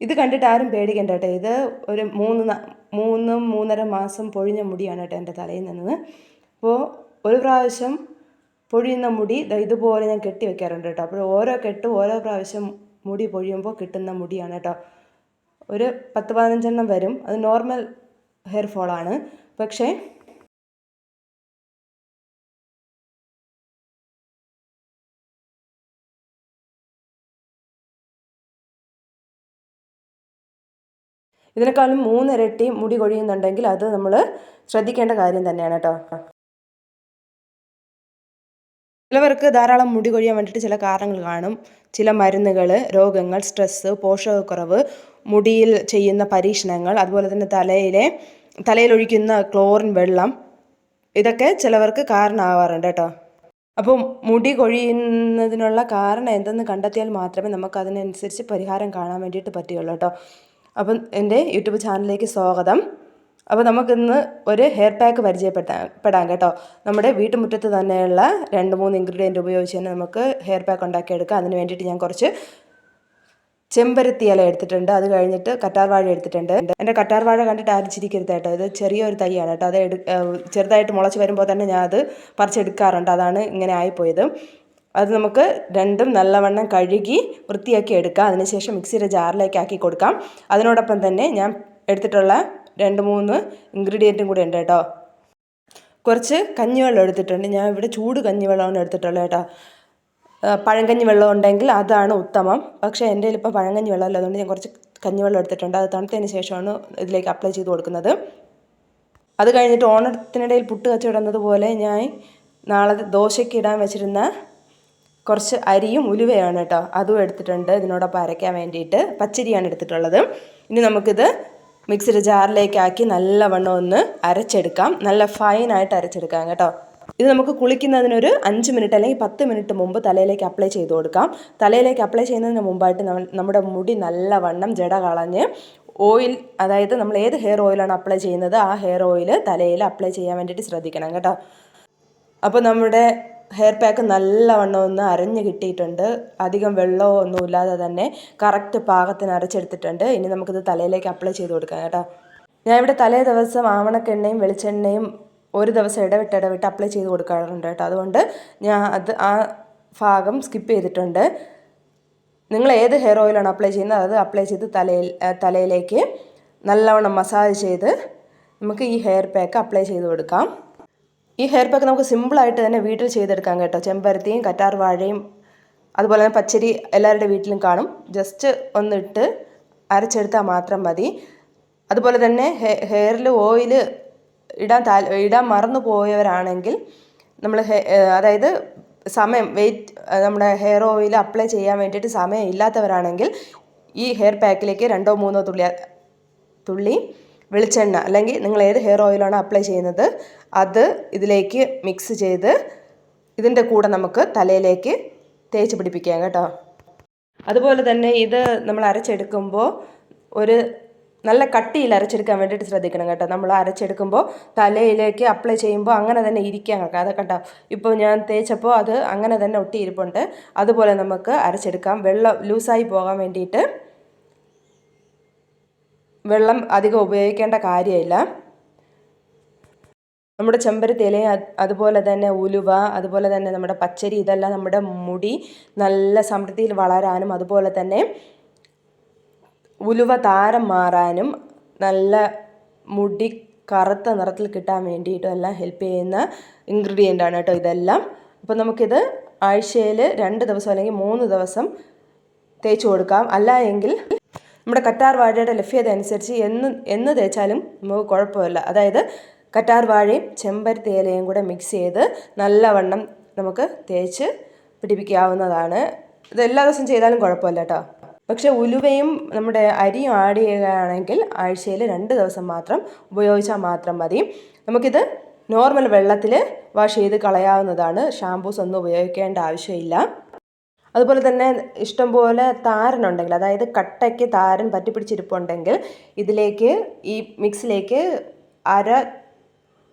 ഇത് കണ്ടിട്ട് ആരും പേടിക്കണ്ട കേട്ടോ. ഇത് ഒരു മൂന്ന് മൂന്നും മൂന്ന് മൂന്നര മാസം പൊഴിഞ്ഞ മുടിയാണ് കേട്ടോ എന്റെ തലയിൽ നിന്നത്. അപ്പോൾ ഒരു പ്രാവശ്യം പൊഴിയുന്ന മുടി ഇതുപോലെ ഞാൻ കെട്ടി വെക്കാറുണ്ട് കേട്ടോ. അപ്പോൾ ഓരോ കെട്ടും ഓരോ പ്രാവശ്യം മുടി പൊഴിയുമ്പോൾ കിട്ടുന്ന മുടിയാണ് കേട്ടോ. ഒരു പത്ത് പതിനഞ്ചെണ്ണം വരും. അത് നോർമൽ ഹെയർ ഫോളാണ്. പക്ഷേ ഇതിനേക്കാളും മൂന്നിരട്ടി മുടി കൊഴിയുന്നുണ്ടെങ്കിൽ അത് നമ്മൾ ശ്രദ്ധിക്കേണ്ട കാര്യം തന്നെയാണ് കേട്ടോ. ചിലവർക്ക് ധാരാളം മുടി കൊഴിയാൻ വേണ്ടിയിട്ട് ചില കാരണങ്ങൾ കാണും. ചില മരുന്നുകൾ രോഗങ്ങൾ സ്ട്രെസ്സ് പോഷകക്കുറവ് മുടിയിൽ ചെയ്യുന്ന പരീക്ഷണങ്ങൾ അതുപോലെ തന്നെ തലയിലെ തലയിലൊഴിക്കുന്ന ക്ലോറിൻ വെള്ളം ഇതൊക്കെ ചിലവർക്ക് കാരണമാവാറുണ്ട് കേട്ടോ. അപ്പോൾ മുടി കൊഴിയുന്നതിനുള്ള കാരണം എന്തെന്ന് കണ്ടെത്തിയാൽ മാത്രമേ നമുക്ക് അതിനനുസരിച്ച് പരിഹാരം കാണാൻ വേണ്ടിയിട്ട് പറ്റുകയുള്ളൂ കേട്ടോ. അപ്പം എന്റെ യൂട്യൂബ് ചാനലിലേക്ക് സ്വാഗതം. അപ്പോൾ നമുക്കിന്ന് ഒരു ഹെയർ പാക്ക് പരിചയപ്പെടാം പെടാം കേട്ടോ. നമ്മുടെ വീട്ടുമുറ്റത്ത് തന്നെയുള്ള രണ്ട് മൂന്ന് ഇൻഗ്രീഡിയന്റ് ഉപയോഗിച്ച് തന്നെ നമുക്ക് ഹെയർ പാക്ക് ഉണ്ടാക്കിയെടുക്കാം. അതിന് വേണ്ടിയിട്ട് ഞാൻ കുറച്ച് ചെമ്പരത്തി ഇല എടുത്തിട്ടുണ്ട്. അത് കഴിഞ്ഞിട്ട് കറ്റാർവാഴ എടുത്തിട്ടുണ്ട്. എന്റെ കറ്റാർവാഴ കണ്ടിട്ട് ആരും ചിരിക്കരുത് കേട്ടോ. ഇത് ചെറിയൊരു തൈയാണ് കേട്ടോ. അത് ചെറുതായിട്ട് മുളച്ച് വരുമ്പോൾ തന്നെ ഞാൻ അത് പറിച്ചെടുക്കാറുണ്ട്. അതാണ് ഇങ്ങനെ ആയിപ്പോയത്. അത് നമുക്ക് രണ്ടും നല്ലവണ്ണം കഴുകി വൃത്തിയാക്കി എടുക്കാം. അതിനുശേഷം മിക്സിയുടെ ജാറിലേക്ക് ആക്കി കൊടുക്കാം. അതിനോടൊപ്പം തന്നെ ഞാൻ എടുത്തിട്ടുള്ള രണ്ട് മൂന്ന് ഇൻഗ്രീഡിയന്റും കൂടി ഉണ്ട് കേട്ടോ. കുറച്ച് കഞ്ഞിവെള്ളം എടുത്തിട്ടുണ്ട്. ഞാൻ ഇവിടെ ചൂട് കഞ്ഞിവെള്ളമാണ് എടുത്തിട്ടുള്ളത് കേട്ടോ. പഴങ്കഞ്ഞി വെള്ളം ഉണ്ടെങ്കിൽ അതാണ് ഉത്തമം. പക്ഷേ എന്റെ ഇപ്പോൾ പഴങ്കഞ്ഞി വെള്ളമല്ല അതുകൊണ്ട് ഞാൻ കുറച്ച് കഞ്ഞിവെള്ളം എടുത്തിട്ടുണ്ട്. അത് തണുത്തതിന് ശേഷമാണ് ഇതിലേക്ക് അപ്ലൈ ചെയ്ത് കൊടുക്കുന്നത്. അത് കഴിഞ്ഞിട്ട് ഓണത്തിനിടയിൽ പുട്ട് കച്ചവടം പോലെ ഞാൻ നാളെ ദോശയ്ക്ക് ഇടാൻ വെച്ചിരുന്ന കുറച്ച് അരിയും ഉലുവയാണ് കേട്ടോ അതും എടുത്തിട്ടുണ്ട്. ഇതിനോടൊപ്പം അരയ്ക്കാൻ വേണ്ടിയിട്ട് പച്ചരിയാണ് എടുത്തിട്ടുള്ളത്. ഇനി നമുക്കിത് മിക്സിയുടെ ജാറിലേക്കാക്കി നല്ലവണ്ണം ഒന്ന് അരച്ചെടുക്കാം. നല്ല ഫൈനായിട്ട് അരച്ചെടുക്കാം കേട്ടോ. ഇത് നമുക്ക് കുളിക്കുന്നതിനൊരു അഞ്ച് മിനിറ്റ് അല്ലെങ്കിൽ പത്ത് മിനിറ്റ് മുമ്പ് തലയിലേക്ക് അപ്ലൈ ചെയ്ത് കൊടുക്കാം. തലയിലേക്ക് അപ്ലൈ ചെയ്യുന്നതിന് മുമ്പായിട്ട് നമ്മ- നമ്മുടെ മുടി നല്ലവണ്ണം ജട കളഞ്ഞ് ഓയിൽ അതായത് നമ്മൾ ഏത് ഹെയർ ഓയിലാണ് അപ്ലൈ ചെയ്യുന്നത് ആ ഹെയർ ഓയിൽ തലയിൽ അപ്ലൈ ചെയ്യാൻ വേണ്ടിയിട്ട് ശ്രദ്ധിക്കണം കേട്ടോ. അപ്പോൾ നമ്മുടെ ഹെയർ പാക്ക് നല്ലവണ്ണം ഒന്ന് അരഞ്ഞ് കിട്ടിയിട്ടുണ്ട്. അധികം വെള്ളമോ ഒന്നും ഇല്ലാതെ തന്നെ കറക്റ്റ് പാകത്തിന് അരച്ചെടുത്തിട്ടുണ്ട്. ഇനി നമുക്കിത് തലയിലേക്ക് അപ്ലൈ ചെയ്ത് കൊടുക്കാം കേട്ടോ. ഞാൻ ഇവിടെ തലേ ദിവസം ആവണക്കെണ്ണയും വെളിച്ചെണ്ണയും ഒരു ദിവസം ഇടവിട്ട് ഇടവിട്ട് അപ്ലൈ ചെയ്ത് കൊടുക്കാറുണ്ട് കേട്ടോ. അതുകൊണ്ട് ഞാൻ അത് ആ ഭാഗം സ്കിപ്പ് ചെയ്തിട്ടുണ്ട്. നിങ്ങൾ ഏത് ഹെയർ ഓയിലാണ് അപ്ലൈ ചെയ്യുന്നത്? അത് അപ്ലൈ ചെയ്ത് തലയിൽ തലയിലേക്ക് നല്ലവണ്ണം മസാജ് ചെയ്ത് നമുക്ക് ഈ ഹെയർ പാക്ക് അപ്ലൈ ചെയ്ത് കൊടുക്കാം. ഈ ഹെയർ പാക്ക് നമുക്ക് സിമ്പിളായിട്ട് തന്നെ വീട്ടിൽ ചെയ്തെടുക്കാം കേട്ടോ. ചെമ്പരത്തിയും കറ്റാർ വാഴയും അതുപോലെ തന്നെ പച്ചരി എല്ലാവരുടെ വീട്ടിലും കാണും. ജസ്റ്റ് ഒന്നിട്ട് അരച്ചെടുത്താൽ മാത്രം മതി. അതുപോലെ തന്നെ ഹെയറിൽ ഓയിൽ ഇടാൻ താൽ ഇടാൻ മറന്നു പോയവരാണെങ്കിൽ നമ്മൾ അതായത് സമയം വെയിറ്റ് നമ്മുടെ ഹെയർ ഓയിൽ അപ്ലൈ ചെയ്യാൻ വേണ്ടിയിട്ട് സമയം ഇല്ലാത്തവരാണെങ്കിൽ ഈ ഹെയർ പാക്കിലേക്ക് രണ്ടോ മൂന്നോ തുള്ളി തുള്ളി വെളിച്ചെണ്ണ അല്ലെങ്കിൽ നിങ്ങൾ ഏത് ഹെയർ ഓയിലാണ് അപ്ലൈ ചെയ്യുന്നത് അത് ഇതിലേക്ക് മിക്സ് ചെയ്ത് ഇതിന്റെ കൂടെ നമുക്ക് തലയിലേക്ക് തേച്ച് പിടിപ്പിക്കാം കേട്ടോ. അതുപോലെ തന്നെ ഇത് നമ്മൾ അരച്ചെടുക്കുമ്പോൾ ഒരു നല്ല കട്ടിയിൽ അരച്ചെടുക്കാൻ വേണ്ടിയിട്ട് ശ്രദ്ധിക്കണം കേട്ടോ. നമ്മൾ അരച്ചെടുക്കുമ്പോൾ തലയിലേക്ക് അപ്ലൈ ചെയ്യുമ്പോൾ അങ്ങനെ തന്നെ ഇരിക്കാൻ കേട്ടോ. അതൊക്കെ കണ്ടോ? ഇപ്പോൾ ഞാൻ തേച്ചപ്പോൾ അത് അങ്ങനെ തന്നെ ഒട്ടിയിരിപ്പുണ്ട്. അതുപോലെ നമുക്ക് അരച്ചെടുക്കാം. വെള്ളം ലൂസായി പോകാൻ വേണ്ടിയിട്ട് വെള്ളം അധികം ഉപയോഗിക്കേണ്ട കാര്യമില്ല. നമ്മുടെ ചെമ്പരത്തി ഇല അതുപോലെ തന്നെ ഉലുവ അതുപോലെ തന്നെ നമ്മുടെ പച്ചരി ഇതെല്ലാം നമ്മുടെ മുടി നല്ല സമൃദ്ധിയിൽ വളരാനും അതുപോലെ തന്നെ ഉലുവ താരം മാറാനും നല്ല മുടി കറുത്ത നിറത്തിൽ കിട്ടാൻ വേണ്ടിയിട്ടും എല്ലാം ഹെൽപ്പ് ചെയ്യുന്ന ഇൻഗ്രീഡിയന്റ് ആണ് കേട്ടോ ഇതെല്ലാം. അപ്പോൾ നമുക്കിത് ആഴ്ചയിൽ രണ്ട് ദിവസം അല്ലെങ്കിൽ മൂന്ന് ദിവസം തേച്ച് കൊടുക്കാം. അല്ല എങ്കിൽ നമ്മുടെ കറ്റാർ വാഴയുടെ ലഭ്യത അനുസരിച്ച് എന്ന് എന്ന് തേച്ചാലും നമുക്ക് കുഴപ്പമില്ല. അതായത് കറ്റാർ വാഴയും ചെമ്പരത്തി ഇലയും കൂടെ മിക്സ് ചെയ്ത് നല്ലവണ്ണം നമുക്ക് തേച്ച് പിടിപ്പിക്കാവുന്നതാണ്. ഇത് എല്ലാ ദിവസവും ചെയ്താലും കുഴപ്പമില്ല കേട്ടോ. പക്ഷേ ഉലുവയും നമ്മുടെ അരിയും ആഡ് ചെയ്യുകയാണെങ്കിൽ ആഴ്ചയിൽ രണ്ട് ദിവസം മാത്രം ഉപയോഗിച്ചാൽ മാത്രം മതി. നമുക്കിത് നോർമൽ വെള്ളത്തിൽ വാഷ് ചെയ്ത് കളയാവുന്നതാണ്. ഷാമ്പൂസ് ഒന്നും ഉപയോഗിക്കേണ്ട ആവശ്യമില്ല. അതുപോലെ തന്നെ ഇഷ്ടംപോലെ താരനുണ്ടെങ്കിൽ അതായത് കട്ടയ്ക്ക് താരൻ പറ്റി പിടിച്ചിരിപ്പുണ്ടെങ്കിൽ ഇതിലേക്ക് ഈ മിക്സിലേക്ക് അര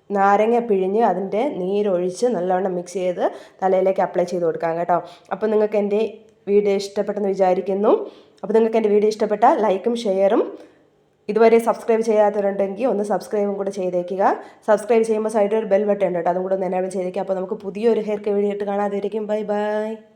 നാരങ്ങ പിഴിഞ്ഞ് അതിന്റെ നീരൊഴിച്ച് നല്ലവണ്ണം മിക്സ് ചെയ്ത് തലയിലേക്ക് അപ്ലൈ ചെയ്ത് കൊടുക്കാം കേട്ടോ. അപ്പോൾ നിങ്ങൾക്ക് എന്റെ വീഡിയോ ഇഷ്ടപ്പെട്ടെന്ന് വിചാരിക്കുന്നു. അപ്പോൾ നിങ്ങൾക്ക് എന്റെ വീഡിയോ ഇഷ്ടപ്പെട്ട ലൈക്കും ഷെയറും ഇതുവരെ സബ്സ്ക്രൈബ് ചെയ്യാത്തവരുണ്ടെങ്കിൽ ഒന്ന് സബ്സ്ക്രൈബും കൂടെ ചെയ്തേക്കുക. സബ്സ്ക്രൈബ് ചെയ്യുമ്പോൾ സൈഡിൽ ഒരു ബെൽ ബട്ടൺ ഉണ്ട് കേട്ടോ. അതും കൂടെ ഒന്ന് എനേബിൾ ചെയ്തേക്കുക. അപ്പോൾ നമുക്ക് പുതിയൊരു ഹെയർ കെയർ വീഡിയോ ഇട്ട് കാണാതിരിക്കും ബൈ ബൈ